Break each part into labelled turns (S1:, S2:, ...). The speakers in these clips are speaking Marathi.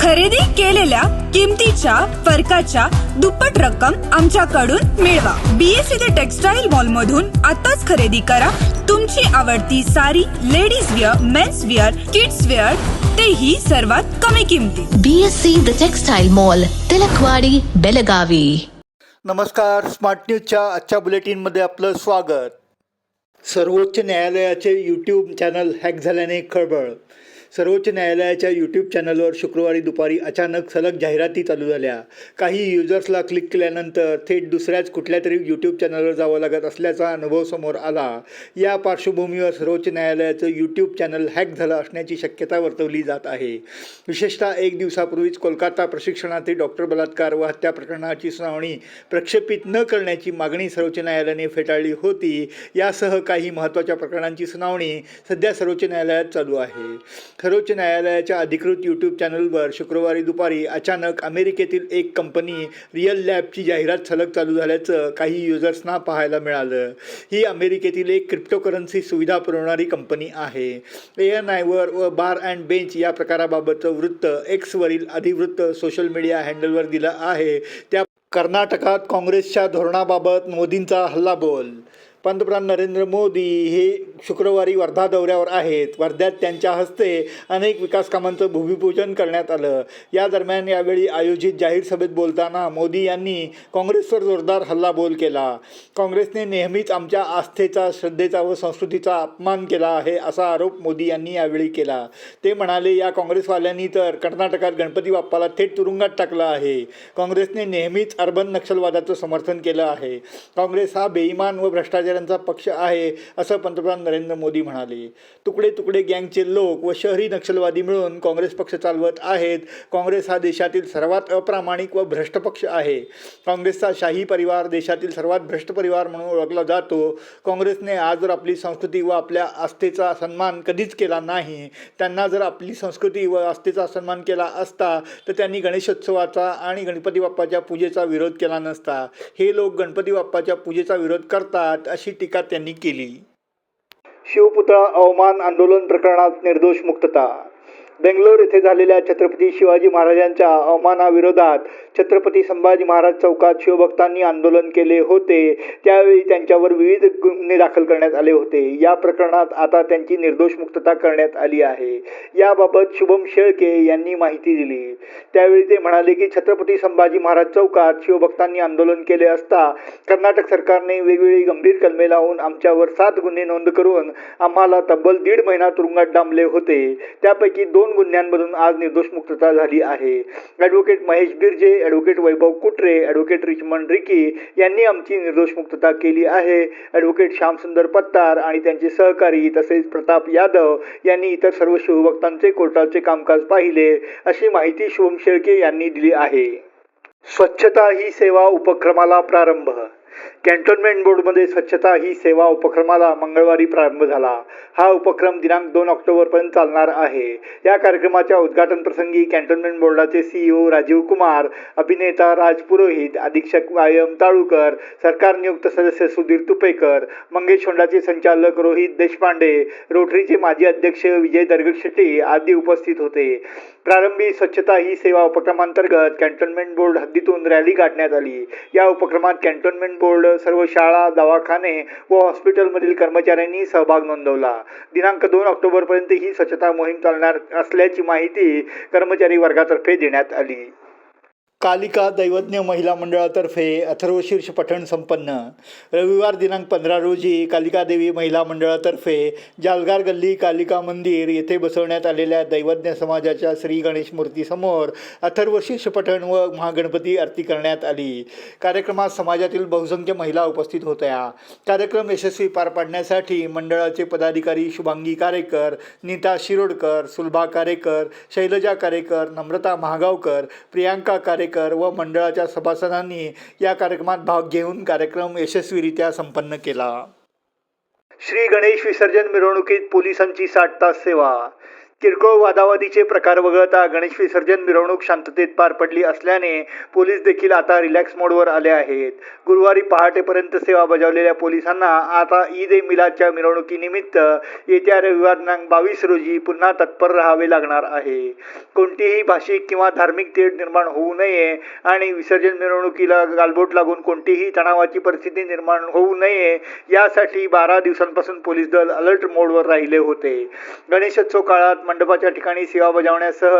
S1: खरेदी केलेल्या किमतीच्या फरकाच्या दुप्पट रक्कम आमच्याकडून मिळवा. बीएससी द टेक्सटाईल मॉल मधून आताच खरेदी करा. तुमची आवडती sari ladies wear men's wear kids wear तेही सर्वात कमी किमतीत.
S2: BSc The Textile Mall, Tilakwadi Belagavi.
S3: नमस्कार स्मार्ट न्यूजच्या आजच्या बुलेटिनमध्ये आपलं स्वागत. सर्वोच्च न्यायालयाचे यूट्यूब चॅनल हॅक झाल्याने खळबळ. सर्वोच्च न्यायालयाच्या यूट्यूब चॅनलवर शुक्रवारी दुपारी अचानक सलग जाहिराती चालू झाल्या. काही युजर्सला क्लिक केल्यानंतर थेट दुसऱ्याच कुठल्या तरी यूट्यूब चॅनलवर जावं लागत असल्याचा अनुभव समोर आला. या पार्श्वभूमीवर सर्वोच्च न्यायालयाचं यूट्यूब चॅनल हॅक झालं असण्याची शक्यता वर्तवली जात आहे. विशेषतः एक दिवसापूर्वीच कोलकाता प्रशिक्षणातील डॉक्टर बलात्कार व हत्या प्रकरणाची सुनावणी प्रक्षेपित न करण्याची मागणी सर्वोच्च न्यायालयाने फेटाळली होती. यासह काही महत्त्वाच्या प्रकरणांची सुनावणी सध्या सर्वोच्च न्यायालयात चालू आहे. सर्वोच्च न्यायालयाच्या अधिकृत यूट्यूब चॅनलवर शुक्रवारी दुपारी अचानक अमेरिकेतील एक कंपनी रिअल लॅबची जाहिरात सलग चालू झाल्याचं काही युजर्सना पाहायला मिळालं. ही अमेरिकेतील एक क्रिप्टोकरन्सी सुविधा पुरवणारी कंपनी आहे. ए एन आयवर व बार अँड बेंच या प्रकाराबाबतचं वृत्त एक्सवरील अधिवृत्त सोशल मीडिया हँडलवर दिलं आहे. त्या कर्नाटकात काँग्रेसच्या धोरणाबाबत मोदींचा हल्लाबोल पंतप्रधान नरेंद्र मोदी हे शुक्रवारी वर्धा दौऱ्यावर आहेत. वर्ध्यात त्यांच्या हस्ते अनेक विकास कामांचं भूमिपूजन करण्यात आलं. या दरम्यान यावेळी आयोजित जाहीर सभेत बोलताना मोदी यांनी काँग्रेसवर जोरदार हल्लाबोल केला. काँग्रेसने नेहमीच आमच्या आस्थेचा श्रद्धेचा व संस्कृतीचा अपमान केला आहे असा आरोप मोदी यांनी यावेळी केला. ते म्हणाले या काँग्रेसवाल्यांनी तर कर्नाटकात गणपती बाप्पाला थेट तुरुंगात टाकलं आहे. काँग्रेसने नेहमीच अर्बन नक्षलवादाचं समर्थन केलं आहे. काँग्रेस हा बेईमान व भ्रष्टाचार भ्रष्टाचारांचा पक्ष आहे असं पंतप्रधान नरेंद्र मोदी म्हणाले. तुकडे तुकडे गँगचे लोक व शहरी नक्षलवादी मिळून काँग्रेस पक्ष चालवत आहेत. काँग्रेस हा देशातील सर्वात अप्रामाणिक व भ्रष्ट पक्ष आहे. काँग्रेसचा शाही परिवार देशातील सर्वात भ्रष्ट परिवार म्हणून ओळखला जातो. काँग्रेसने आज जर आपली संस्कृती व आपल्या आस्थेचा सन्मान कधीच केला नाही त्यांना जर आपली संस्कृती व आस्थेचा सन्मान केला असता तर त्यांनी गणेशोत्सवाचा आणि गणपती बाप्पाच्या पूजेचा विरोध केला नसता. हे लोक गणपती बाप्पाच्या पूजेचा विरोध करतात अशी टीका त्यांनी केली. शिवपुतळा अवमान आंदोलन प्रकरणात निर्दोष मुक्तता. बेंगलोर येथे झालेल्या छत्रपती शिवाजी महाराजांच्या अवमानाविरोधात छत्रपती संभाजी महाराज चौकात शिवभक्तांनी आंदोलन केले होते. त्यावेळी त्यांच्यावर विविध गुन्हे दाखल करण्यात आले होते. या प्रकरणात आता त्यांची निर्दोष मुक्तता करण्यात आली आहे. याबाबत शुभम शेळके यांनी माहिती दिली. त्यावेळी ते म्हणाले की छत्रपती संभाजी महाराज चौकात शिवभक्तांनी आंदोलन केले असता कर्नाटक सरकारने वेगवेगळी गंभीर कलमे लावून आमच्यावर सात गुन्हे नोंद करून आम्हाला तब्बल दीड महिना तुरुंगात डांबले होते. त्यापैकी दोन गुन्ह्यांमधून आज निर्दोष मुक्तता झाली आहे. Advocate Mahesh Birje advocate Vaibhav Kutre advocate Richmond Ricky यांनी आमची निर्दोष मुक्तता केली आहे. ॲडव्होकेट श्यामसुंदर पत्तार आणि त्यांचे सहकारी तसेच प्रताप यादव यांनी इतर सर्व शिवभक्तांचे कोर्टाचे कामकाज पाहिले अशी माहिती शुभम शेळके यांनी दिली आहे. स्वच्छता ही सेवा उपक्रमाला प्रारंभ. कॅन्टोन्मेंट बोर्डमध्ये स्वच्छता ही सेवा उपक्रमाला मंगळवारी प्रारंभ झाला. हा उपक्रम दिनांक दोन ऑक्टोबरपर्यंत चालणार आहे. या कार्यक्रमाच्या उद्घाटन प्रसंगी कॅन्टोन्मेंट बोर्डाचे सीईओ राजीव कुमार अभिनेता राज पुरोहित अधीक्षक वायम ताळुकर सरकार नियुक्त सदस्य सुधीर तुपेकर मंगेश होंडाचे संचालक रोहित देशपांडे रोटरीचे माजी अध्यक्ष विजय दरगशेट्टी आदी उपस्थित होते. प्रारंभी स्वच्छता ही सेवा उपक्रमांतर्गत कॅन्टोन्मेंट बोर्ड हद्दीतून रॅली काढण्यात आली. या उपक्रमात कॅन्टोन्मेंट बोर्ड सर्व शाळा दवाखाने व हॉस्पिटलमधील कर्मचाऱ्यांनी सहभाग नोंदवला. दिनांक दोन ऑक्टोबरपर्यंत ही स्वच्छता मोहीम चालणार असल्याची माहिती कर्मचारी वर्गातर्फे देण्यात आली. कालिका दैवज्ञ महिला मंडळातर्फे अथर्वशीर्ष पठण संपन्न. रविवार दिनांक पंधरा रोजी कालिका देवी महिला मंडळातर्फे जालगार गल्ली कालिका मंदिर येथे बसवण्यात आलेल्या दैवज्ञ समाजाच्या श्री गणेश मूर्तीसमोर अथर्वशीर्ष पठण व महागणपती आरती करण्यात आली. कार्यक्रमात समाजातील बहुसंख्य महिला उपस्थित होत्या. कार्यक्रम यशस्वी पार पाडण्यासाठी मंडळाचे पदाधिकारी शुभांगी कारेकर नीता शिरोडकर सुलभा कारेकर शैलजा कारेकर नम्रता महागावकर प्रियांका कारेकर व मंडळाच्या सभासदांनी या कार्यक्रमात भाग घेऊन कार्यक्रम यशस्वीरित्या संपन्न केला. श्री गणेश विसर्जन मिरवणुकीत पोलिसांची साठ तास सेवा किरकोळ वादावादीचे प्रकार वगळता गणेश विसर्जन मिरवणूक शांततेत पार पडली असल्याने पोलीस देखील आता रिलॅक्स मोडवर आले आहेत. गुरुवारी पहाटेपर्यंत सेवा बजावलेल्या पोलिसांना आता ईद ए मिलादच्या मिरवणुकीनिमित्त येत्या रविवार दिनांक बावीस रोजी पुन्हा तत्पर राहावे लागणार आहे. कोणतीही भाषिक किंवा धार्मिक तेढ निर्माण होऊ नये आणि विसर्जन मिरवणुकीला गालबोट लागून कोणतीही तणावाची परिस्थिती निर्माण होऊ नये यासाठी बारा दिवसांपासून पोलीस दल अलर्ट मोडवर राहिले होते. गणेशोत्सव काळात मंडपाच्या ठिकाणी सेवा बजावण्यासह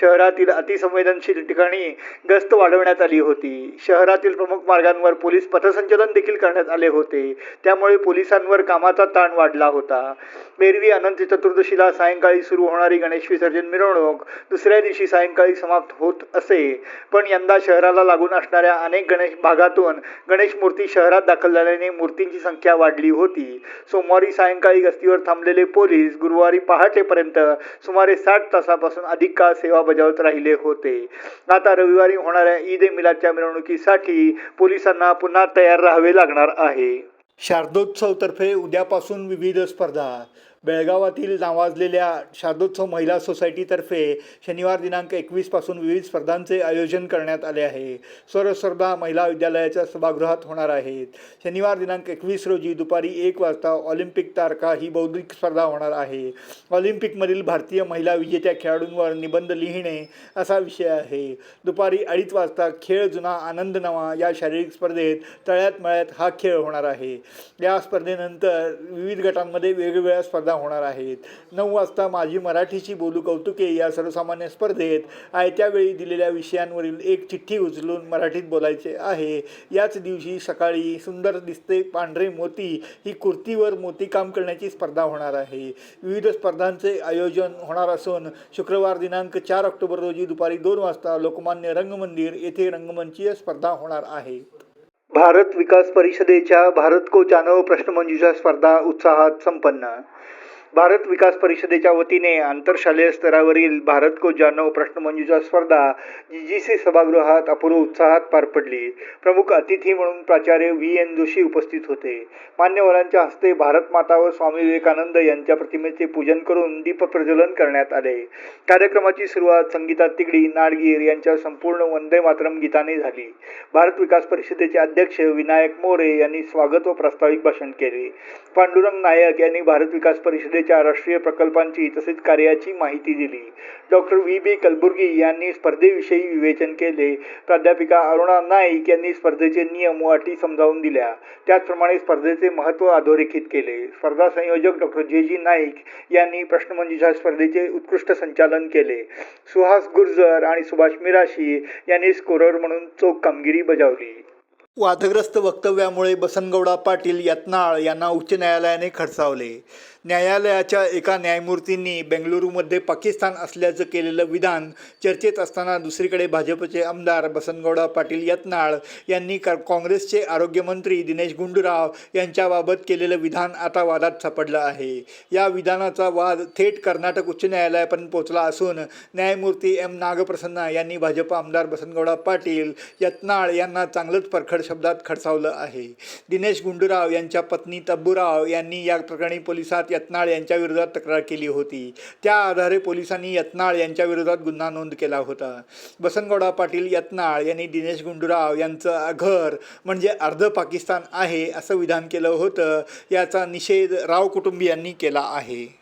S3: शहरातील अतिसंवेदनशील ठिकाणी गस्त वाढवण्यात आली होती. शहरातील प्रमुख मार्गांवर पोलीस पथसंचलन देखील करण्यात आले होते. त्यामुळे पोलिसांवर कामाचा ताण वाढला होता. एरवी अनंत चतुर्दशीला सायंकाळी सुरू होणारी गणेश विसर्जन मिरवणूक दुसऱ्या दिवशी सायंकाळी समाप्त होत असे. पण यंदा शहराला लागून असणाऱ्या अनेक गणेश भागातून गणेश मूर्ती शहरात दाखल झाल्याने मूर्तींची संख्या वाढली होती. सोमवारी सायंकाळी गस्तीवर थांबलेले पोलीस गुरुवारी पहाटेपर्यंत सुमारे साठ तासापासून अधिक काळ सेवा बजावत राहिले होते. आता रविवारी होणाऱ्या ईद ए मिलादच्या मिरवणुकीसाठी पोलिसांना पुन्हा तयार राहावे लागणार आहे. शारदोत्सवतर्फे उद्यापासून विविध स्पर्धा बेळगावातील नावाजलेल्या शारदोत्सव महिला सोसायटीतर्फे शनिवार दिनांक एकवीसपासून विविध स्पर्धांचे आयोजन करण्यात आले आहे. स्वर स्पर्धा महिला विद्यालयाच्या सभागृहात होणार आहेत. शनिवार दिनांक एकवीस रोजी दुपारी एक वाजता ऑलिम्पिक तारका ही बौद्धिक स्पर्धा होणार आहे. ऑलिम्पिकमधील भारतीय महिला विजेत्या खेळाडूंवर निबंध लिहिणे असा विषय आहे. दुपारी अडीच वाजता खेळ जुना आनंद नवा या शारीरिक स्पर्धेत तळ्यात मळ्यात हा खेळ होणार आहे. या स्पर्धेनंतर विविध गटांमध्ये वेगवेगळ्या स्पर्धा होणार आहेत. नऊ वाजता माझी मराठीची बोलू कौतुके या सर्वसामान्य स्पर्धेत आयत्या वेळी दिलेल्या विषयांवरील एक चिठ्ठी उचलून मराठीत बोलायचे आहे. याच दिवशी सकाळी सुंदर दिसते पांढरे मोती. ही कुर्तीवर मोतीकाम करण्याची स्पर्धा होणार आहे. विविध स्पर्धांचे आयोजन होणार असून शुक्रवार दिनांक चार ऑक्टोबर रोजी दुपारी दोन वाजता लोकमान्य रंगमंदिर येथे रंगमंचीय स्पर्धा होणार आहे. भारत विकास परिषदेच्या भारत को जानव प्रश्नमंजुषा स्पर्धा उत्साहात संपन्न. भारत विकास परिषदेच्या वतीने आंतरशालेय स्तरावरील भारत को जानव प्रश्नमंजुषा स्पर्धा जी जी सी सभागृहात अपूर्व उत्साहात पार पडली. प्रमुख अतिथी म्हणून प्राचार्य व्ही. एन. जोशी उपस्थित होते. मान्यवरांच्या हस्ते भारत माता व स्वामी विवेकानंद यांच्या प्रतिमेचे पूजन करून दीप प्रज्वलन करण्यात आले. कार्यक्रमाची सुरुवात संगीता तिगडी नाडगीर यांच्या संपूर्ण वंदे मातरम गीताने झाली. भारत विकास परिषदेचे अध्यक्ष विनायक मोरे यांनी स्वागत व प्रास्ताविक भाषण केले. पांडुरंग नायक यांनी भारत विकास परिषदे परिषदेच्या राष्ट्रीय प्रकल्पांची तसेच कार्याची माहिती दिली. Doctor V. बी. कलबुर्गी यांनी स्पर्धेविषयी विवेचन केले. प्राध्यापिका अरुणा नाईक यांनी स्पर्धेचे नियम व अटी समजावून दिल्या. त्याचप्रमाणे स्पर्धेचे महत्त्व अधोरेखित केले. स्पर्धा संयोजक डॉक्टर जे. जी. नाईक यांनी प्रश्नमंजुषा स्पर्धेचे उत्कृष्ट संचालन केले. सुहास गुर्जर आणि सुभाष मिराशी यांनी स्कोरर म्हणून चोख कामगिरी बजावली. वादग्रस्त वक्तव्यामुळे बसनगौडा पाटील यत्नाळ यांना उच्च न्यायालयाने खडसावले. न्यायालयाच्या एका न्यायमूर्तींनी बेंगलुरूमध्ये पाकिस्तान असल्याचं केलेलं विधान चर्चेत असताना दुसरीकडे भाजपचे आमदार बसनगौडा पाटील यत्नाळ यांनी का काँग्रेसचे आरोग्यमंत्री दिनेश गुंडूराव यांच्याबाबत केलेलं विधान आता वादात सापडलं आहे. या विधानाचा वाद थेट कर्नाटक उच्च न्यायालयापर्यंत पोहोचला असून न्यायमूर्ती एम नागप्रसन्ना यांनी भाजप आमदार बसनगौडा पाटील यत्नाळ यांना चांगलंच परखड शब्दात खडसावलं आहे. दिनेश गुंडूराव यांच्या पत्नी तब्बूराव यांनी या प्रकरणी पोलिसात यत्नाळ यांच्या विरोधात तक्रार केली होती. त्या आधारे पोलिसांनी यत्नाळ यांच्या विरोधात गुन्हा नोंद केला होता. बसनगौडा पाटील यत्नाळ यांनी दिनेश गुंडूराव यांचं घर म्हणजे अर्ध पाकिस्तान आहे असं विधान केलं होतं. याचा निषेध राव कुटुंबियांनी केला आहे.